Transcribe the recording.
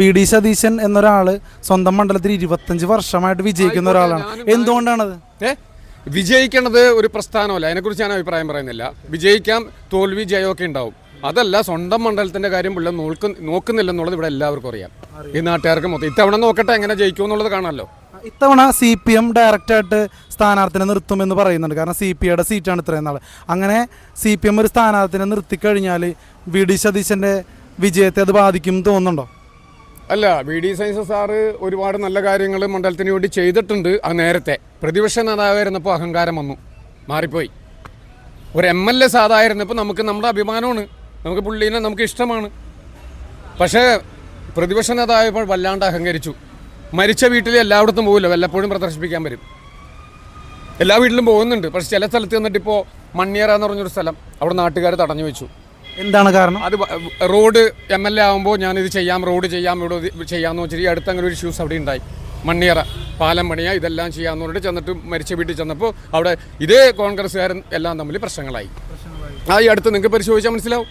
V D Satheesan എന്നൊരാൾ സ്വന്തം മണ്ഡലത്തിൽ ഇരുപത്തഞ്ച് വർഷമായിട്ട് വിജയിക്കുന്ന ഒരാളാണ്. എന്തുകൊണ്ടാണത്? വിജയിക്കണത് ഒരു പ്രസ്ഥാനമല്ല. അതിനെക്കുറിച്ച് ഞാൻ അഭിപ്രായം പറയുന്നില്ല. വിജയിക്കാം തോൽവി ജയമൊക്കെ ഉണ്ടാവും. അതല്ല സ്വന്തം മണ്ഡലത്തിന്റെ കാര്യം പുള്ള നോക്ക് നോക്കുന്നില്ലെന്നുള്ളത് ഇവിടെ എല്ലാവർക്കും അറിയാം. ഈ നാട്ടുകാർക്ക് മൊത്തം. ഇത്തവണ നോക്കട്ടെ എങ്ങനെ ജയിക്കും എന്നുള്ളത് കാണാമല്ലോ. ഇത്തവണ സി പി എം ഡയറക്റ്റായിട്ട് സ്ഥാനാർത്ഥിനെ നിർത്തുമെന്ന് പറയുന്നുണ്ട്. കാരണം സി പി ഐയുടെ സീറ്റാണ് ഇത്രയും നാൾ അങ്ങനെ സി പി എം ഒരു സ്ഥാനാർത്ഥിനെ നിർത്തിക്കഴിഞ്ഞാൽ വി ഡി സതീശന്റെ വിജയത്തെ അത് ബാധിക്കും തോന്നുന്നുണ്ടോ? അല്ല വി ഡി സയൻസ് സാറ് ഒരുപാട് നല്ല കാര്യങ്ങൾ മണ്ഡലത്തിന് വേണ്ടി ചെയ്തിട്ടുണ്ട്. ആ നേരത്തെ. പ്രതിപക്ഷ നേതാവായിരുന്നപ്പോൾ അഹങ്കാരം വന്നു. മാറിപ്പോയി. ഒരു എം എൽ എ സാധായിരുന്നപ്പോൾ നമുക്ക് നമ്മുടെ അഭിമാനമാണ്. നമുക്ക് പുള്ളീനെ നമുക്ക് ഇഷ്ടമാണ്. പക്ഷേ പ്രതിപക്ഷ നേതാവായപ്പോൾ വല്ലാണ്ട് അഹങ്കരിച്ചു. മരിച്ച വീട്ടിൽ എല്ലായിടത്തും പോകില്ല വല്ലപ്പോഴും പ്രദർശിപ്പിക്കാൻ വരും. എല്ലാ വീട്ടിലും പോകുന്നുണ്ട്. പക്ഷെ ചില സ്ഥലത്ത് നിന്നിട്ട് ഇപ്പോൾ മണ്ണിയറ എന്ന് പറഞ്ഞൊരു സ്ഥലം അവിടെ നാട്ടുകാർ തടഞ്ഞു വെച്ചു. എന്താണ് കാരണം? അത് റോഡ് എം എൽ എ ആകുമ്പോൾ ഞാനിത് ചെയ്യാം റോഡ് ചെയ്യാം ഇവിടെ ചെയ്യാമെന്ന് വെച്ചിട്ട് ഈ അടുത്ത് അങ്ങനെ ഒരു ഇഷ്യൂസ് അവിടെ ഉണ്ടായി. മണ്ണിയറ പാലം പണിയ ഇതെല്ലാം ചെയ്യാമെന്ന് പറഞ്ഞിട്ട് ചെന്നിട്ട് മരിച്ച വീട്ടിൽ ചെന്നപ്പോൾ അവിടെ ഇതേ കോൺഗ്രസ്സുകാരൻ എല്ലാം തമ്മിൽ പ്രശ്നങ്ങളായി. ആ ഈ അടുത്ത് നിങ്ങൾക്ക് പരിശോധിച്ചാൽ മനസ്സിലാവും.